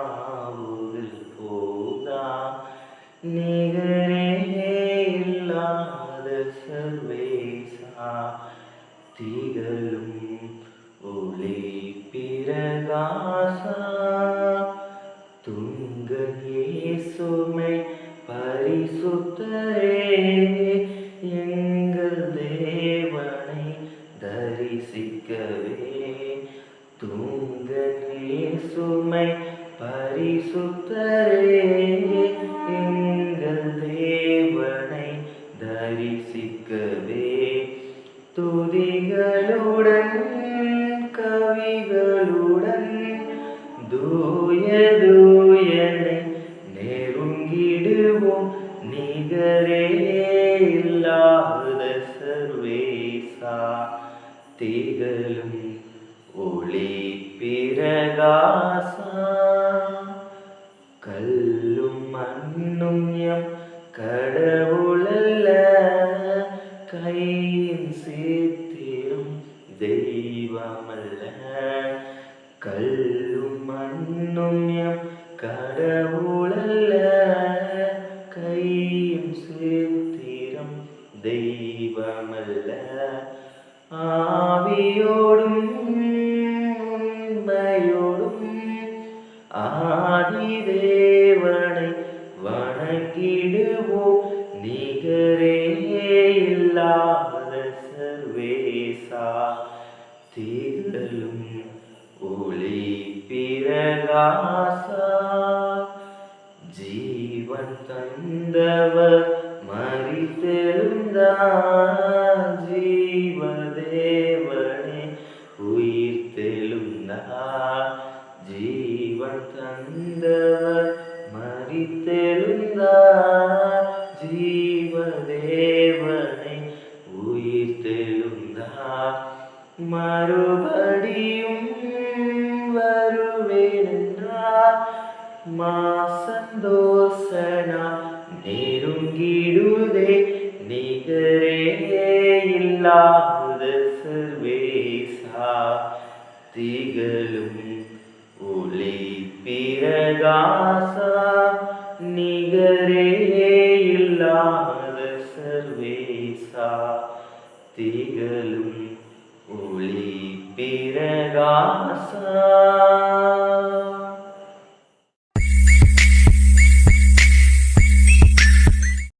இல்லாமல் போதா. நிகரே இல்லாத சர்வேசா. திகழும் ஒளி பிரகாசா. துங்க இயேசுமை பரிசுத்தரே. எங்கள் தேவனை தரிசிக்க பரிசுத்தரே எங்கள் தேவனை தரிசிக்கவே துதிகளுடன் கவிகளுடன் தூய தூயனை நெருங்கிடுவோம் நிகரே இல்லாத சர்வேசா திகழும் ஒளி பிரகாசா കല്ലും മണ്ണും ഞാൻ കടവുളല്ല കൈയും സീത്തിയും ദൈവമല്ല. കല്ലും മണ്ണും ഞാൻ കടവുളല്ല കൈയും സീത്തിരം ദൈവമല്ല. ആവിയോടും ഫാദർ സർവേസ തികളും ഒളി പിറകാസ ജീവൻ തന്തവർ മറിത്തെഴുന്ന ജീവദേവനെ ഉയർത്തെഴുന്ന ജീവൻ തന്തവർ മറിത്തെഴുന്ന തീർത്തെഴുന്ന മറുപടിയും വരുവേണ്ട മാസന്തോഷണ നെരുങ്കിടുതേ നികരേയില്ലാത സർവേസ തികലും ഒളി നികരേ വിളികളും ഒളിപ്പിരകാസ